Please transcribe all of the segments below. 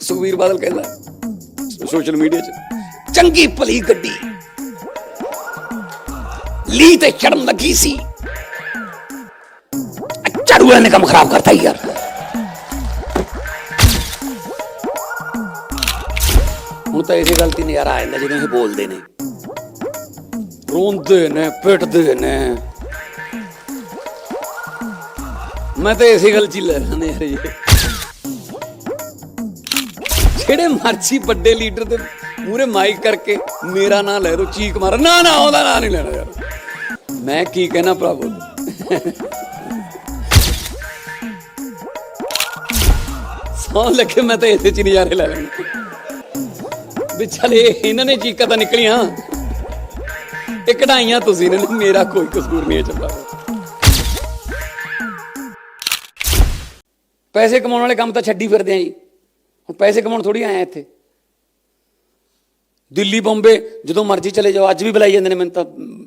ਸੁਖਵੀਰ ਬਾਦਲ ਕਹਿੰਦਾ, social media 'ਚ, ਚੰਗੀ ਭਲੀ ਗੱਡੀ। ਲੀ ਤੇ ਚੜਨ ਲੱਗੀ ਸੀ। ਝਾੜੂ ਨੇ ਕੰਮ ਖਰਾਬ ਕਰਤਾ ਯਾਰ। ਹੁਣ ਤਾਂ ਇਸੇ ਗੱਲ ਤੇ ਨਜ਼ਾਰਾ ਆ ਜਾਂਦਾ ਜਦੋਂ ਇਹ ਬੋਲਦੇ ਨੇ। ਰੋਂਦੇ ਨੇ, ਪਿੱਟਦੇ ਨੇ। ਮੈਂ ਤਾਂ ਇਸੇ ਗੱਲ ਚ ਹੀ ਲੈ ਲੈਂਦੇ ਯਾਰ ਜੀ ਜਿਹੜੇ ਮਰਜ਼ੀ ਵੱਡੇ ਲੀਡਰ ਦੇ ਮੂਰੇ ਮਾਈਕ ਕਰਕੇ ਮੇਰਾ ਨਾਂ ਲੈ ਦੋ, ਚੀਕ ਮਾਰ। ਨਾ ਨਾ, ਉਹਦਾ ਨਾਂ ਨਹੀਂ ਲੈਣਾ ਯਾਰ। ਮੈਂ ਕੀ ਕਹਿਣਾ ਭਰਾਵੋ? ਸੌ ਲੱਗੇ, ਮੈਂ ਤਾਂ ਇਸੇ ਚ ਨਜ਼ਾਰੇ ਲੈ ਲੈਣੇ। ਵੀ ਚੱਲ ਇਹਨਾਂ ਨੇ ਚੀਕਾਂ ਤਾਂ ਨਿਕਲੀਆਂ। ਇਹ ਕਢਾਈਆਂ ਤੁਸੀਂ ਨੇ, ਮੇਰਾ ਕੋਈ ਕਸੂਰ ਨਹੀਂ ਹੈ ਚੱਲਦਾ ਪੈਸੇ ਕਮਾਉਣ ਵਾਲੇ ਕੰਮ ਤਾਂ ਛੱਡੀ ਫਿਰਦੇ ਆ ਜੀ। ਹੁਣ ਪੈਸੇ ਕਮਾਉਣ ਥੋੜੀ ਆਏ ਇੱਥੇ। ਦਿੱਲੀ, ਬੰਬੇ, ਜਦੋਂ ਮਰਜ਼ੀ ਚਲੇ ਜਾਓ, ਅੱਜ ਵੀ ਬੁਲਾਈ ਜਾਂਦੇ ਨੇ ਮੈਨੂੰ ਤਾਂ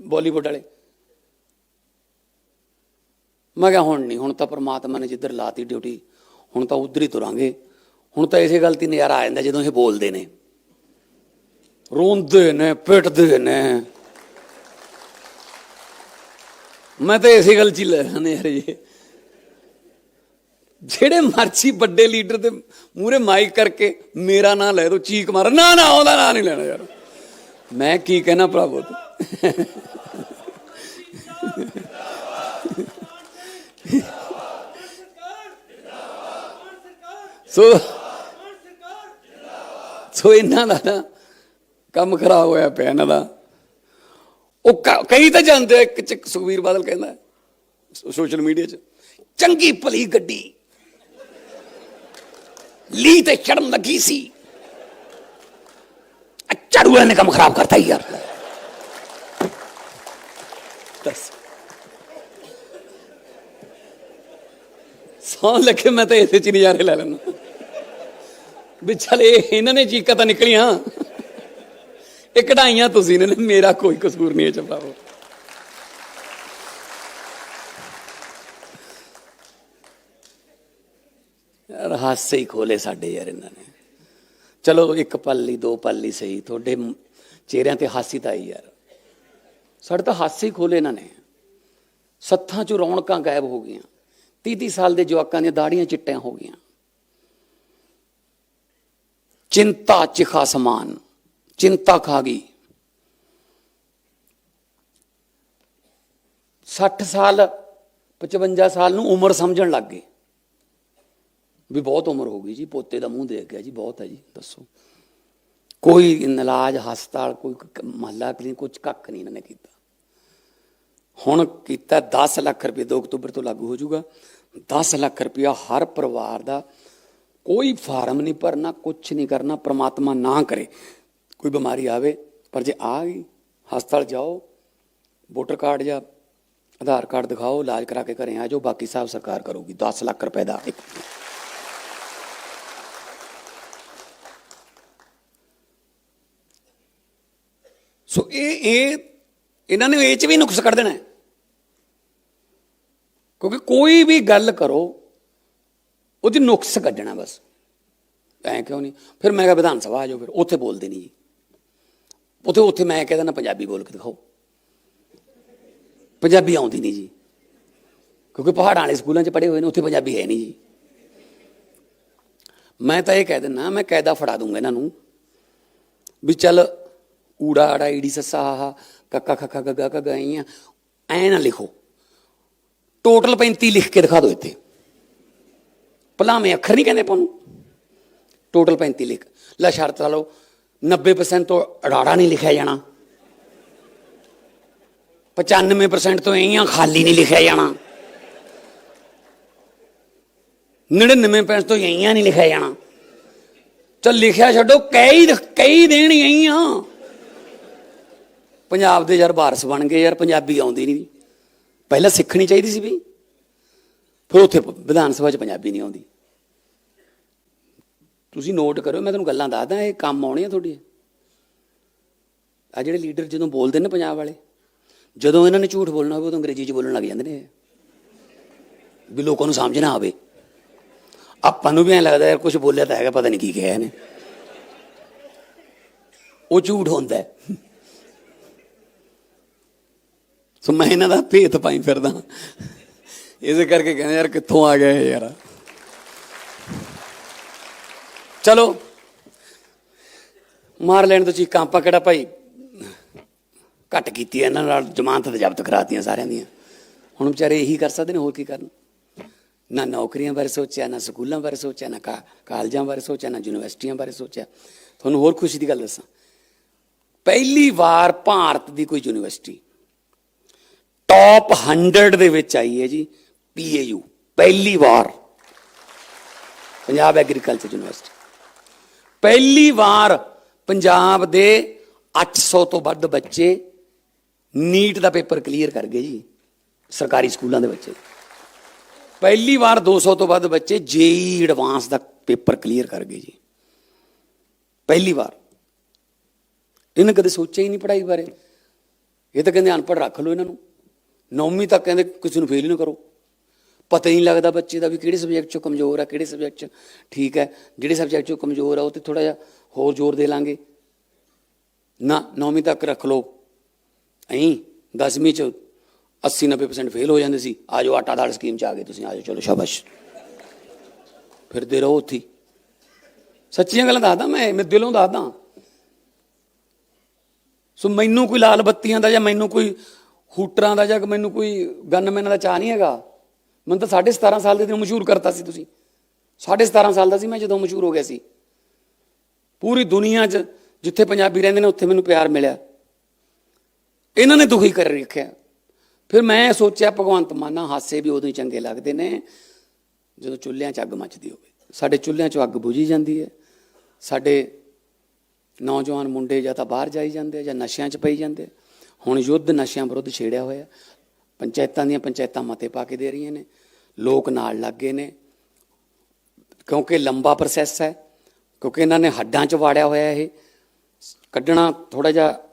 ਬਾਲੀਵੁੱਡ ਵਾਲੇ। ਮੈਂ ਕਿਹਾ, ਹੁਣ ਨਹੀਂ, ਹੁਣ ਤਾਂ ਪ੍ਰਮਾਤਮਾ ਨੇ ਜਿੱਧਰ ਲਾਤੀ ਡਿਊਟੀ, ਹੁਣ ਤਾਂ ਉਧਰ ਹੀ ਤੁਰਾਂਗੇ। ਹੁਣ ਤਾਂ ਇਸੇ ਗੱਲ ਤੇ ਨਜ਼ਾਰਾ ਆ ਜਾਂਦਾ ਜਦੋਂ ਇਹ ਬੋਲਦੇ ਨੇ। ਰੋਂਦੇ ਨੇ, ਪਿੱਟਦੇ ਨੇ। ਮੈਂ ਤਾਂ ਇਸੇ ਗੱਲ ਚ ਹੀ ਲੈ ਲੈਂਦੇ ਯਾਰ ਜਿਹੜੇ ਮਰਜ਼ੀ ਵੱਡੇ ਲੀਡਰ ਦੇ ਮੂਰੇ ਮਾਈਕ ਕਰਕੇ ਮੇਰਾ ਨਾਂ ਲੈ ਦੋ, ਚੀਕ ਮਾਰ। ਨਾ ਨਾ, ਉਹਦਾ ਨਾਂ ਨਹੀਂ ਲੈਣਾ ਯਾਰ। ਮੈਂ ਕੀ ਕਹਿਣਾ ਭਰਾਵੋ? ਸੋ ਸੋ ਇਹਨਾਂ ਦਾ ਨਾ ਕੰਮ ਖਰਾਬ ਹੋਇਆ ਪਿਆ ਇਹਨਾਂ ਦਾ। ਉਹ ਕ- ਕਈ ਤਾਂ ਜਾਂਦੇ ਇੱਕ ਚ ਸੁਖਵੀਰ ਬਾਦਲ ਕਹਿੰਦਾ ਸੋਸ਼ਲ ਮੀਡੀਆ 'ਚ, ਚੰਗੀ ਭਲੀ ਗੱਡੀ। ਲੀ ਤੇ ਚੜਨ ਲੱਗੀ ਸੀ। ਝਾੜੂ ਨੇ ਕੰਮ ਖਰਾਬ ਕਰਤਾ ਯਾਰ। ਦੱਸ। ਸੌ ਲੱਗੇ ਮੈਂ ਤਾਂ ਇਸੇ ਚ ਨਜ਼ਾਰੇ ਲੈ ਲੈਣਾ ਵੀ ਚੱਲ ਇਹ ਇਹਨਾਂ ਨੇ ਚੀਕਾਂ ਤਾਂ ਨਿਕਲੀਆਂ। ਇਹ ਕਢਾਈਆਂ ਤੁਸੀਂ ਨੇ, ਮੇਰਾ ਕੋਈ ਕਸੂਰ ਨਹੀਂ ਹੈ ਚਪਾਓ ਯਾਰ ਹਾਸੇ ਹੀ ਖੋਲੇ ਸਾਡੇ ਯਾਰ ਇਹਨਾਂ ਨੇ। ਚਲੋ ਇੱਕ ਪਲ ਲਈ, ਦੋ ਪਲ ਲਈ ਸਹੀ, ਤੁਹਾਡੇ ਚਿਹਰਿਆਂ ਤੇ ਹਾਸੀ ਤਾਂ ਆਈ ਯਾਰ। ਸਾਡੇ ਤਾਂ ਹਾਸੇ ਹੀ ਖੋਲੇ ਇਹਨਾਂ ਨੇ। ਸੱਥਾਂ ਚੋਂ ਰੌਣਕਾਂ ਗਾਇਬ ਹੋ ਗਈਆਂ। 30 30 ਸਾਲ ਦੇ ਜਵਾਕਾਂ ਦੀਆਂ ਦਾੜੀਆਂ ਚਿੱਟੀਆਂ ਹੋ ਗਈਆਂ। ਚਿੰਤਾ ਚਿਖਾ ਸਮਾਨ ਚਿੰਤਾ ਖਾ ਗਈ। 60 ਸਾਲ 55 ਸਾਲ ਨੂੰ ਉਮਰ ਸਮਝਣ ਲੱਗ ਗਏ। ਵੀ ਬਹੁਤ ਉਮਰ ਹੋ ਗਈ ਜੀ, ਪੋਤੇ ਦਾ ਮੂੰਹ ਦੇਖ ਗਿਆ ਜੀ, ਬਹੁਤ ਹੈ ਜੀ, ਦੱਸੋ। ਕੋਈ ਇਲਾਜ, ਹਸਪਤਾਲ, ਕੋਈ ਮਹੱਲਾ, ਕਲੀਨਿਕ ਕੁਝ ਕੱਖ ਨਹੀਂ ਇਹਨਾਂ ਨੇ ਕੀਤਾ। ਹੁਣ ਕੀਤਾ 10 ਲੱਖ ਰੁਪਏ 2 ਅਕਤੂਬਰ ਤੋਂ ਲਾਗੂ ਹੋ ਜਾਊਗਾ। 10 ਲੱਖ ਰੁਪਇਆ ਹਰ ਪਰਿਵਾਰ ਦਾ ਕੋਈ ਫਾਰਮ ਨਹੀਂ ਭਰਨਾ ਕੁਝ ਨਹੀਂ ਕਰਨਾ, ਪ੍ਰਮਾਤਮਾ ਨਾ ਕਰੇ। ਕੋਈ ਬਿਮਾਰੀ ਆਵੇ, ਪਰ ਜੇ ਆ ਗਈ, ਹਸਪਤਾਲ ਜਾਓ, ਵੋਟਰ ਕਾਰਡ ਜਾਂ ਆਧਾਰ ਕਾਰਡ ਦਿਖਾਓ, ਇਲਾਜ ਕਰਾ ਕੇ ਘਰੇ ਆ ਜਾਓ, ਬਾਕੀ ਸਭ ਸਰਕਾਰ ਕਰੂਗੀ 10 ਲੱਖ ਰੁਪਏ ਦਾ। ਇੱਕ ਸੋ ਇਹ ਇਹ, ਇਹਨਾਂ ਨੇ ਇਹ ਚ ਵੀ ਨੁਕਸ ਕੱਢ ਦੇਣਾ ਕਿਉਂਕਿ ਕੋਈ ਵੀ ਗੱਲ ਕਰੋ, ਉਹਦੀ ਨੁਕਸ ਕੱਢਣਾ ਬਸ। ਐ ਕਿਉਂ ਨਹੀਂ? ਫਿਰ ਮੈਂ ਕਿਹਾ ਵਿਧਾਨ ਸਭਾ ਆ ਜਾਓ, ਫਿਰ ਉੱਥੇ ਬੋਲਦੇ ਨਹੀਂ ਜੀ ਉੱਥੇ ਉੱਥੇ ਮੈਂ ਕਹਿੰਦਾ ਨਾ ਪੰਜਾਬੀ ਬੋਲ ਕੇ ਦਿਖਾਓ। ਪੰਜਾਬੀ ਆਉਂਦੀ ਨਹੀਂ ਜੀ। ਕਿਉਂਕਿ ਪਹਾੜਾਂ ਵਾਲੇ ਸਕੂਲਾਂ 'ਚ ਪੜ੍ਹੇ ਹੋਏ ਨੇ, ਉੱਥੇ ਪੰਜਾਬੀ ਹੈ ਨਹੀਂ ਜੀ। ਮੈਂ ਤਾਂ ਇਹ ਕਹਿ ਦਿੰਦਾ, ਮੈਂ ਕਾਇਦਾ ਫੜਾ ਦੂੰਗਾ ਇਹਨਾਂ ਨੂੰ ਵੀ ਚੱਲ ਊੜਾ ਆੜਾ ਈੜੀ ਸੱਸਾ ਆਹਾ ਕੱਕਾ ਖੱਕਾ ਗੱਗਾ ਕਾ ਗਾਈਆਂ ਐ ਨਾ ਲਿਖੋ ਟੋਟਲ 35 ਲਿਖ ਕੇ ਦਿਖਾ ਦਿਓ ਇੱਥੇ ਭਲਾਵੇਂ ਅੱਖਰ ਨਹੀਂ ਕਹਿੰਦੇ ਆਪਾਂ ਨੂੰ ਟੋਟਲ 35 ਲਿਖ ਲੈ ਸ਼ਰਤ ਲਾ ਲਓ 90% ਤੋਂ ਅੜਾੜਾ ਨਹੀਂ ਲਿਖਿਆ ਜਾਣਾ 95% ਤੋਂ ਐਂ ਖਾਲੀ ਨਹੀਂ ਲਿਖਿਆ ਜਾਣਾ 99% ਤੋਂ ਐਂ ਨਹੀਂ ਲਿਖਿਆ ਜਾਣਾ ਚੱਲ ਲਿਖਿਆ ਛੱਡੋ ਕਈ ਕਈ ਦੇਣ ਐਂ ਪੰਜਾਬ ਦੇ ਯਾਰ ਵਾਰਸ ਬਣ ਗਏ ਯਾਰ, ਪੰਜਾਬੀ ਆਉਂਦੀ ਨਹੀਂ। ਪਹਿਲਾਂ ਸਿੱਖਣੀ ਚਾਹੀਦੀ ਸੀ ਵੀ। ਫਿਰ ਉੱਥੇ ਵਿਧਾਨ ਸਭਾ 'ਚ ਪੰਜਾਬੀ ਨਹੀਂ ਆਉਂਦੀ। ਤੁਸੀਂ ਨੋਟ ਕਰੋ ਮੈਂ ਤੁਹਾਨੂੰ ਗੱਲਾਂ ਦੱਸਦਾ, ਇਹ ਕੰਮ ਆਉਣੀਆਂ ਤੁਹਾਡੀਆਂ। ਆ ਜਿਹੜੇ ਲੀਡਰ ਜਦੋਂ ਬੋਲਦੇ ਨੇ ਪੰਜਾਬ ਵਾਲੇ, ਜਦੋਂ ਇਹਨਾਂ ਨੇ ਝੂਠ ਬੋਲਣਾ ਹੋਵੇ, ਉਦੋਂ ਅੰਗਰੇਜ਼ੀ 'ਚ ਬੋਲਣ ਲੱਗ ਜਾਂਦੇ ਨੇ ਵੀ ਲੋਕਾਂ ਨੂੰ ਸਮਝ ਨਾ ਆਵੇ। ਆਪਾਂ ਨੂੰ ਵੀ ਐ ਲੱਗਦਾ ਯਾਰ ਕੁਝ ਬੋਲਿਆ ਤਾਂ ਹੈਗਾ, ਪਤਾ ਨਹੀਂ ਕੀ ਕਿਹਾ ਇਹਨੇ। ਉਹ ਝੂਠ ਹੁੰਦਾ ਹੈ। ਸੋ ਮੈਂ ਇਹਨਾਂ ਦਾ ਭੇਤ ਪਾਈ ਫਿਰਦਾ। ਇਸੇ ਕਰਕੇ ਕਹਿੰਦੇ ਯਾਰ ਕਿੱਥੋਂ ਆ ਗਿਆ ਯਾਰ। ਚਲੋ। ਮਾਰ ਲੈਣ ਤੋਂ ਚੀਕਾਂ ਆਪਾਂ ਕਿਹੜਾ ਭਾਈ? ਘੱਟ ਕੀਤੀ ਹੈ, ਇਹਨਾਂ ਨਾਲ ਜ਼ਮਾਨਤ ਤੇ ਜ਼ਬਤ ਕਰਾਤੀਆਂ ਸਾਰਿਆਂ ਦੀਆਂ। ਹੁਣ ਵਿਚਾਰੇ ਇਹੀ ਕਰ ਸਕਦੇ ਨੇ, ਹੋਰ ਕੀ ਕਰਨ? ਨਾ ਨੌਕਰੀਆਂ ਬਾਰੇ ਸੋਚਿਆ, ਨਾ ਸਕੂਲਾਂ ਬਾਰੇ ਸੋਚਿਆ, ਨਾ ਕਾ- ਕਾਲਜਾਂ ਬਾਰੇ ਸੋਚਿਆ, ਨਾ ਯੂਨੀਵਰਸਿਟੀਆਂ ਬਾਰੇ ਸੋਚਿਆ। ਤੁਹਾਨੂੰ ਹੋਰ ਖੁਸ਼ੀ ਦੀ ਗੱਲ ਦੱਸਾਂ। ਪਹਿਲੀ ਵਾਰ ਭਾਰਤ ਦੀ ਕੋਈ ਯੂਨੀਵਰਸਿਟੀ ਟੌਪ 100 ਦੇ ਵਿੱਚ ਆਈ ਹੈ ਜੀ ਪੀਏਯੂ ਪਹਿਲੀ ਵਾਰ। ਪੰਜਾਬ ਐਗਰੀਕਲਚਰ ਯੂਨੀਵਰਸਿਟੀ ਪਹਿਲੀ ਵਾਰ ਪੰਜਾਬ ਦੇ 800 ਤੋਂ ਵੱਧ ਬੱਚੇ ਨੀਟ ਦਾ ਪੇਪਰ ਕਲੀਅਰ ਕਰ ਗਏ ਜੀ, ਸਰਕਾਰੀ ਸਕੂਲਾਂ ਦੇ ਬੱਚੇ। ਪਹਿਲੀ ਵਾਰ 200 ਤੋਂ ਵੱਧ ਬੱਚੇ ਜੇਈ ਐਡਵਾਂਸ ਦਾ ਪੇਪਰ ਕਲੀਅਰ ਕਰ ਗਏ ਜੀ। ਪਹਿਲੀ ਵਾਰ। ਇਹਨੇ ਕਦੇ ਸੋਚਿਆ ਹੀ ਨਹੀਂ ਪੜ੍ਹਾਈ ਬਾਰੇ। ਇਹ ਤਾਂ ਕਹਿੰਦੇ ਅਨਪੜ੍ਹ ਰੱਖ ਲਓ ਇਹਨਾਂ ਨੂੰ। ਨੌਵੀਂ ਤੱਕ ਕਹਿੰਦੇ ਕਿਸੇ ਨੂੰ ਫੇਲ ਹੀ ਨਾ ਕਰੋ। ਪਤਾ ਹੀ ਨਹੀਂ ਲੱਗਦਾ ਬੱਚੇ ਦਾ ਵੀ ਕਿਹੜੇ ਸਬਜੈਕਟ 'ਚੋਂ ਕਮਜ਼ੋਰ ਆ, ਕਿਹੜੇ ਸਬਜੈਕਟ 'ਚ ਠੀਕ ਹੈ। ਜਿਹੜੇ ਸਬਜੈਕਟ 'ਚੋਂ ਕਮਜ਼ੋਰ ਆ, ਉਹ ਤੇ ਥੋੜਾ ਜਿਹਾ ਹੋਰ ਜ਼ੋਰ ਦੇ ਲਾਂਗੇ। ਨਾ, ਨੌਵੀਂ ਤੱਕ ਰੱਖ ਲਓ। ਐਂ 10ਵੀਂ 'ਚ 80 90% ਫੇਲ ਹੋ ਜਾਂਦੇ ਸੀ। ਆਜੋ ਆਟਾ ਦਾਲ ਸਕੀਮ 'ਚ ਆ ਗਏ ਤੁਸੀਂ ਆਜੋ ਚਲੋ, ਸ਼ਾਬਾਸ਼। ਫਿਰਦੇ ਰਹੋ ਉੱਥੇ ਸੱਚੀਆਂ ਗੱਲਾਂ ਦੱਸਦਾ ਮੈਂ ਮੈਂ ਦਿਲੋਂ ਦੱਸਦਾ। ਸੋ ਮੈਨੂੰ ਕੋਈ ਲਾਲ ਬੱਤੀਆਂ ਦਾ ਜਾਂ ਮੈਨੂੰ ਕੋਈ ਹੂਟਰਾਂ ਦਾ ਜਾਂ ਮੈਨੂੰ ਕੋਈ ਗਨਮੈਨ ਦਾ ਚਾਹ ਨਹੀਂ ਹੈਗਾ। ਮੈਨੂੰ ਤਾਂ 17.5 ਸਾਲ ਦੇ ਦਿਨ ਮਸ਼ਹੂਰ ਕਰਤਾ ਸੀ ਤੁਸੀਂ। 17.5 ਸਾਲ ਦਾ ਸੀ ਮੈਂ ਜਦੋਂ ਮਸ਼ਹੂਰ ਹੋ ਗਿਆ ਸੀ। ਪੂਰੀ ਦੁਨੀਆ 'ਚ ਜਿੱਥੇ ਪੰਜਾਬੀ ਰਹਿੰਦੇ ਨੇ, ਉੱਥੇ ਮੈਨੂੰ ਪਿਆਰ ਮਿਲਿਆ। ਇਹਨਾਂ ਨੇ ਦੁਖੀ ਕਰ ਰੱਖਿਆ। ਫਿਰ ਮੈਂ ਸੋਚਿਆ, ਭਗਵੰਤ ਮਾਨਾ ਹਾਸੇ ਵੀ ਉਦੋਂ ਹੀ ਚੰਗੇ ਲੱਗਦੇ ਨੇ। ਜਦੋਂ ਚੁੱਲ੍ਹਿਆਂ 'ਚ ਅੱਗ ਮੱਚਦੀ ਹੋਵੇ। ਸਾਡੇ ਚੁੱਲ੍ਹਿਆਂ 'ਚ ਅੱਗ ਬੁਝੀ ਜਾਂਦੀ ਹੈ। ਸਾਡੇ ਨੌਜਵਾਨ ਮੁੰਡੇ ਜਾਂ ਤਾਂ ਬਾਹਰ ਜਾਈ ਜਾਂਦੇ ਜਾਂ ਨਸ਼ਿਆਂ 'ਚ ਪਈ ਜਾਂਦੇ ਹੁਣ ਯੁੱਧ ਨਸ਼ਿਆਂ ਵਿਰੁੱਧ ਛੇੜਿਆ ਹੋਇਆ। ਪੰਚਾਇਤਾਂ ਦੀਆਂ ਪੰਚਾਇਤਾਂ ਮਤੇ ਪਾ ਕੇ ਦੇ ਰਹੀਆਂ ਨੇ। ਲੋਕ ਨਾਲ ਲੱਗ ਗਏ ਨੇ। ਕਿਉਂਕਿ ਲੰਬਾ ਪ੍ਰੋਸੈਸ ਹੈ, ਕਿਉਂਕਿ ਇਹਨਾਂ ਨੇ ਹੱਡਾਂ 'ਚ ਵਾੜਿਆ ਹੋਇਆ ਇਹ। ਕੱਢਣਾ ਥੋੜਾ ਜਿਹਾ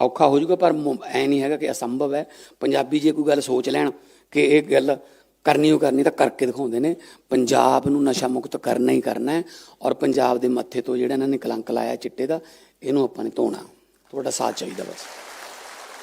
ਔਖਾ ਹੋ ਜਾਊਗਾ, ਪਰ ਐ ਨਹੀਂ ਹੈਗਾ ਕਿ ਅਸੰਭਵ ਹੈ। ਪੰਜਾਬੀ ਜੇ ਕੋਈ ਗੱਲ ਸੋਚ ਲੈਣ ਕਿ ਇਹ ਗੱਲ ਕਰਨੀ ਹੋ ਕਰਨੀ ਤਾਂ ਕਰਕੇ ਦਿਖਾਉਂਦੇ ਨੇ। ਪੰਜਾਬ ਨੂੰ ਨਸ਼ਾ ਮੁਕਤ ਕਰਨਾ ਹੀ ਕਰਨਾ ਹੈ ਔਰ ਪੰਜਾਬ ਦੇ ਮੱਥੇ ਤੋਂ ਜਿਹੜਾ ਇਹਨਾਂ ਨੇ ਕਲੰਕ ਲਾਇਆ ਚਿੱਟੇ ਦਾ, ਇਹਨੂੰ ਆਪਾਂ ਨੇ ਧੋਣਾ। ਤੁਹਾਡਾ ਸਾਥ ਚਾਹੀਦਾ ਬਸ।